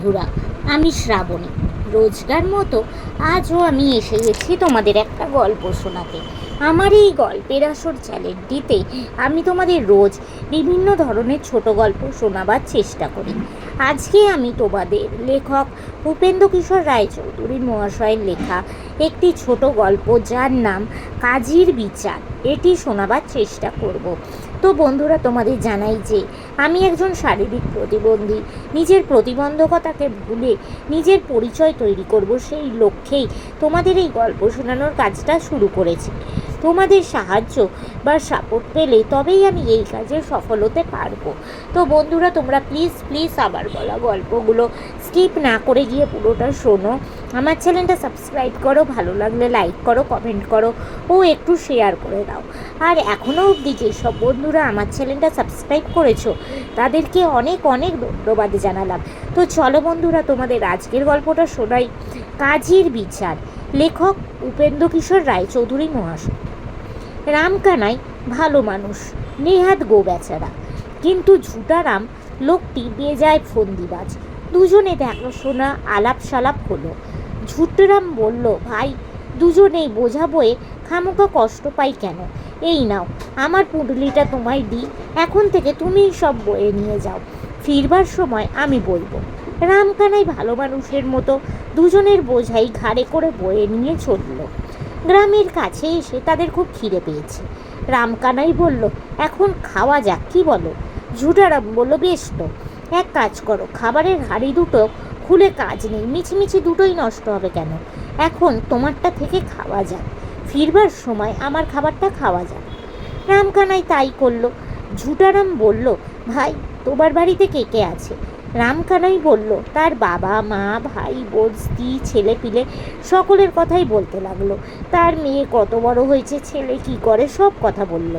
বন্ধুরা আমি শ্রাবণী। রোজগার মতো আজও আমি এসে গেছি তোমাদের একটা গল্প শোনাতে। আমার এই গল্পের আসর চ্যানেলটিতে আমি তোমাদের রোজ বিভিন্ন ধরনের ছোট গল্প শোনাবার চেষ্টা করি। আজকে আমি তোমাদের লেখক উপেন্দ্র কিশোর রায়চৌধুরী মহাশয়ের লেখা একটি ছোট গল্প যার নাম কাজীর বিচার। এটি শোনাবার চেষ্টা করব। তো বন্ধুরা, তোমাদের জানাই যে আমি একজন শারীরিক প্রতিবন্ধী। নিজের প্রতিবন্ধকতাকে ভুলে নিজের পরিচয় তৈরি করব সেই লক্ষ্যেই তোমাদের এই গল্প শোনানোর কাজটা শুরু করেছি। তোমাদের সাহায্য বা সাপোর্ট পেলে তবেই আমি এই কাজে সফল হতে পারব। তো বন্ধুরা, তোমরা প্লিজ প্লিজ আবার বলা গল্পগুলো স্কিপ না করে গিয়ে পুরোটা শোনো। আমার চ্যানেলটা সাবস্ক্রাইব করো, ভালো লাগলে লাইক করো কমেন্ট করো ও একটু শেয়ার করে দাও। আর এখনও অবধি যেসব বন্ধুরা আমার চ্যানেলটা সাবস্ক্রাইব করেছ, তাদেরকে অনেক অনেক ধন্যবাদ জানালাম। তো চলো বন্ধুরা, তোমাদের আজকের গল্পটা শোনাই কাজীর বিচার। লেখক উপেন্দ্র কিশোর রায়চৌধুরী মহাশয়। রামকানাই ভালো মানুষ, নেহাত গো বেচারা কিন্তু ঝুটারাম লোকটি বেজায় ফন্দিবাজ। দুজনে দেখাশোনা আলাপ সালাপ হলো। ঝুটরাম বলল, ভাই, দুজনেই বোঝা বয়ে খামোকা কষ্ট পাই কেন? এই নাও, আমার পুঁটলিটা তোমায় দিই। এখন থেকে তুমিই সব বয়ে নিয়ে যাও। ফিরবার সময় আমি বলব রামকানাই ভালো মানুষের মতো দুজনের বোঝাই ঘাড়ে করে বয়ে নিয়ে চলল। গ্রামের কাছে এসে তাদের খুব খিদে পেয়েছে। রামকানাই বলল, এখন খাওয়া যাক, কি বলো? ঝুটারাম বলল, বেশ তো। এক কাজ করো, খাবারের হাঁড়ি দুটো খুলে কাজ নেই। মিছিমিছি দুটোই নষ্ট হবে কেন? এখন তোমারটা থেকে খাওয়া যাক। ফিরবার সময় আমার খাবারটা খাওয়া যাক রামকানাই তাই করল। ঝুটারাম বলল, ভাই, তোমার বাড়িতে কে কে আছে? রামকানাই বলল, তার বাবা, মা, ভাই, বোন, স্ত্রী, ছেলে পিলে সকলের কথাই বলতে লাগল। তার মেয়ে কত বড় হয়েছে, ছেলে কি করে সব কথা বলল।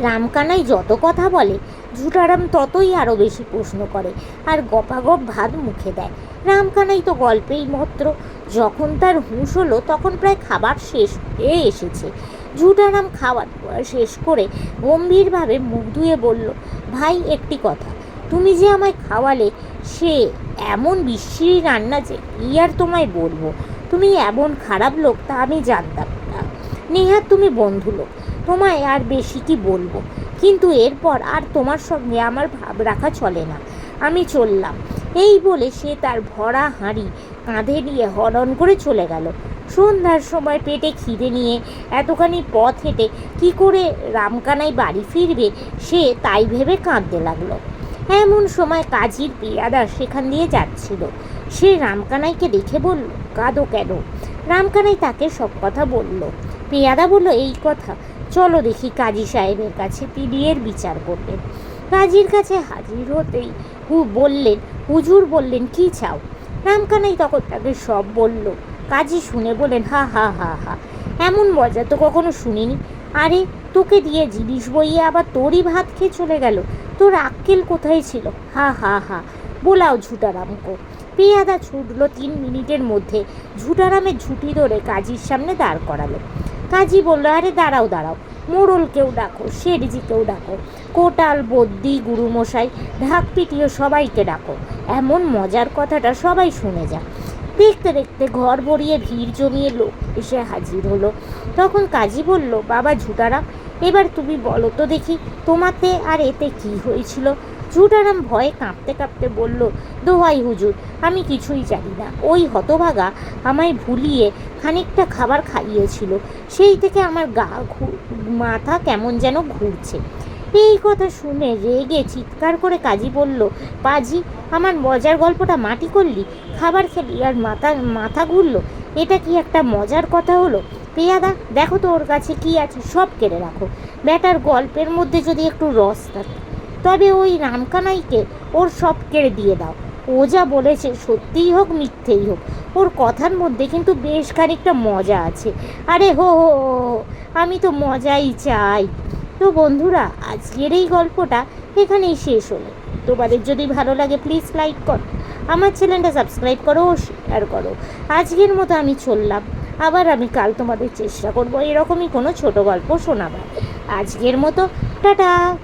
রামকানাই যত কথা বলে ঝুটারাম ততই আরও বেশি প্রশ্ন করে, আর গপাগপ ভাত মুখে দেয়। রামখানাই তো গল্পেই মাত্র, যখন তার হুঁশ হলো তখন প্রায় খাবার শেষ হয়ে এসেছে। ঝুটারাম দাওয়া শেষ করে গম্ভীরভাবে মুখ ধুয়ে বলল, ভাই, একটি কথা, তুমি যে আমায় খাওয়ালে, সে এমন বিশ্রী রান্না যে কি আর তোমায় বলব? তুমি এমন খারাপ লোক, তা আমি জানতাম না। নেহাত তুমি বন্ধু লোক, তোমায় আর বেশি কি বলব? কিন্তু এরপর আর তোমার সঙ্গে আমার ভাব রাখা চলে না। আমি চললাম। এই বলে সে তার ভরা হাঁড়ি কাঁধে নিয়ে হরণ করে চলে গেল। সন্ধ্যার সময় পেটে খিদে নিয়ে এতখানি পথ হেঁটে কি করে রামকানাই বাড়ি ফিরবে, সে তাই ভেবে কাঁদতে লাগল। এমন সময় কাজীর পেয়াদা সেখান দিয়ে যাচ্ছিল। সে রামকানাইকে দেখে বলল, কাঁদো কেন? রামকানাই তাকে সব কথা বলল। পেয়াদা বলল, এই কথা চলো দেখি কাজী সাহেবের কাছে তিনি বিচার করবেন। কাজীর কাছে হাজির হতেই হু বললেন, হুজুর বললেন, কি চাও? রামকানাই তখন তাকে সব বলল। কাজী শুনে বলেন হা হা হা হা, এমন মজা তো কখনো শুনিনি। আরে, তোকে দিয়ে জিনিস বইয়ে আবার তোরই ভাত খেয়ে চলে গেল। তোর আক্কেল কোথায় ছিল? হা হা হা, বোলাও ঝুটারামকো। পেয়াদা ছুটলো তিন মিনিটের মধ্যে। ঝুটারামের ঝুঁটি ধরে কাজীর সামনে দাঁড় করালো। কাজী বলল, আরে দাঁড়াও দাঁড়াও, মোড়লকেও ডাকো শেঠজিকেও ডাকো, কোটাল বদ্যি গুরুমশাই ঢাক পিটিয়ে সবাইকে ডাকো, এমন মজার কথাটা সবাই শুনে যা দেখতে দেখতে ঘর ভরিয়ে ভিড় জমিয়ে লোক এসে হাজির হলো। তখন কাজী বলল, বাবা ঝুটারাম, এবার তুমি বলো তো দেখি, তোমাতে আর এতে কি হয়েছিল? ঝুটারাম ভয়ে কাঁপতে কাঁপতে বলল, দোহাই হুজুর, আমি কিছুই জানি না। ওই হতভাগা আমায় ভুলিয়ে খানিকটা খাবার খাইয়েছিল। সেই থেকে আমার গা মাথা কেমন যেন ঘুরছে। এই কথা শুনে রেগে চিৎকার করে কাজী বলল, পাজি, আমার মজার গল্পটা মাটি করলি? খাবার খেলি আর মাথা মাথা ঘুরলো? এটা কি একটা মজার কথা হলো? পেয়াদা, দেখো তো ওর কাছে কি আছে, সব কেড়ে রাখো। ব্যাটার গল্পের মধ্যে যদি একটু রস থাকে। তবে ওই রামকানাইকে ওর সব কেড়ে দিয়ে দাও। ও যা বলেছে সত্যিই হোক, মিথ্যেই হোক। ওর কথার মধ্যে কিন্তু বেশ খানিকটা মজা আছে। আরে হো হো আমি তো মজাই চাই। তো বন্ধুরা, আজকের এই গল্পটা এখানেই শেষ হলো। তোমাদের যদি ভালো লাগে প্লিজ লাইক করো। আমার চ্যানেলটা সাবস্ক্রাইব করো ও শেয়ার করো। আজকের মতো আমি চললাম। আবার আমি কাল তোমাদের চেষ্টা করব এরকমই কোনো ছোট গল্প শোনাবার। আজকের মতো, টাটা।